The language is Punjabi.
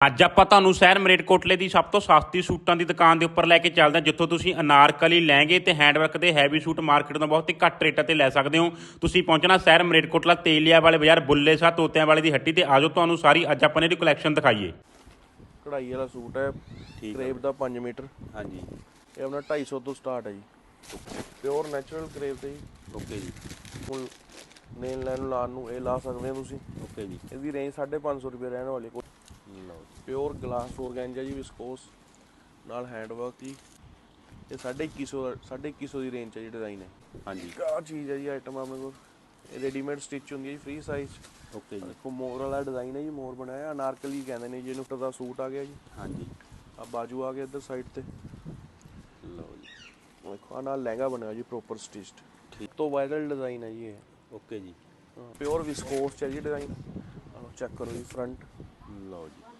ਅੱਜ ਆਪਾਂ ਤੁਹਾਨੂੰ ਸ਼ਹਿਰ ਮਰੇਟਕੋਟਲੇ ਦੀ ਸਭ ਤੋਂ ਸਸਤੀ ਸੂਟਾਂ ਦੀ ਦੁਕਾਨ ਦੇ ਉੱਪਰ ਲੈ ਕੇ ਚੱਲਦੇ ਹਾਂ ਜਿੱਥੋਂ ਤੁਸੀਂ ਅਨਾਰਕਲੀ ਲਹਿੰਗੇ ਤੇ ਹੈਂਡਵਰਕ ਦੇ ਹੈਵੀ ਸੂਟ ਮਾਰਕੀਟ ਤੋਂ ਬਹੁਤ ਹੀ ਘੱਟ ਰੇਟਾਂ ਤੇ ਲੈ ਸਕਦੇ ਹੋ। ਤੁਸੀਂ ਪਹੁੰਚਣਾ ਸ਼ਹਿਰ ਮਰੇਟਕੋਟਲਾ ਤੇਲੀਆ ਵਾਲੇ ਬਾਜ਼ਾਰ ਬੁੱਲੇ ਸ਼ਾਹ ਤੋਤਿਆਂ ਵਾਲੇ ਦੀ ਹੱਟੀ ਤੇ ਆਜੋ ਤੁਹਾਨੂੰ ਸਾਰੀ ਅੱਜ ਆਪਾਂ ਨੇ ਇਹਦੀ ਕਲੈਕਸ਼ਨ ਦਿਖਾਈਏ। ਕਢਾਈ ਵਾਲਾ ਸੂਟ ਹੈ ਠੀਕ ਕਰੇਪ ਦਾ 5 ਮੀਟਰ। ਹਾਂਜੀ। ਇਹ ਆਪਣਾ 250 ਤੋਂ ਸਟਾਰਟ ਹੈ ਜੀ। ਪਿਓਰ ਨੈਚੁਰਲ ਕਰੇਪ ਤੇ ਜੀ। ਓਕੇ ਜੀ। ਹੁਣ ਨੇਲ ਲਾਈਨ ਲਾਉਣ ਨੂੰ ਇਹ ਲਾ ਸਕਦੇ ਹੋ ਤੁਸੀਂ। ਓਕੇ ਜੀ। ਇਹਦੀ ਰੇਂਜ 550 ਰੁਪਏ ਰਹਿਣ ਵਾਲੀ ਕੋਈ ਲਓ ਪਿਓਰ ਗਲਾਸ ਔਰਗੈਂਜਾ ਜੀ ਵਿਸਕੋਸ ਨਾਲ ਹੈਂਡ ਵਰਕ ਜੀ ਇਹ 2150 2150 ਦੀ ਰੇਂਜ 'ਚ ਜੀ ਡਿਜ਼ਾਈਨ ਹੈ ਹਾਂਜੀ। ਆਹ ਚੀਜ਼ ਹੈ ਜੀ ਆਈਟਮ ਆਪਣੇ ਕੋਲ। ਇਹ ਰੈਡੀਮੇਡ ਸਟਿਚ ਹੁੰਦੀ ਹੈ ਜੀ ਫ੍ਰੀ ਸਾਈਜ਼ ਓਕੇ ਜੀ। ਦੇਖੋ ਮੋਰ ਵਾਲਾ ਡਿਜ਼ਾਈਨ ਹੈ ਜੀ ਮੋਰ ਬਣਾਇਆ। ਅਨਾਰਕਲੀ ਕਹਿੰਦੇ ਨੇ ਜੀ ਇਹਨੂੰ ਦਾ ਸੂਟ ਆ ਗਿਆ ਜੀ। ਹਾਂਜੀ। ਆ ਬਾਜੂ ਆ ਗਿਆ ਇੱਧਰ ਸਾਈਡ ਤੇ। ਲਓ ਜੀ। ਦੇਖੋ ਆ ਨਾਲ ਲਹਿੰਗਾ ਬਣਿਆ ਜੀ ਪ੍ਰੋਪਰ ਸਟਿਚਡ ਠੀਕ। ਤੋਂ ਵਾਇਰਲ ਡਿਜ਼ਾਈਨ ਹੈ ਜੀ ਇਹ। ਓਕੇ ਜੀ। ਪਿਓਰ ਵਿਸਕੋਸ ਚ ਹੈ ਜੀ ਡਿਜ਼ਾਈਨ ਚੈੱਕ ਕਰੋ ਜੀ ਫਰੰਟ ਲਓ ਜੀ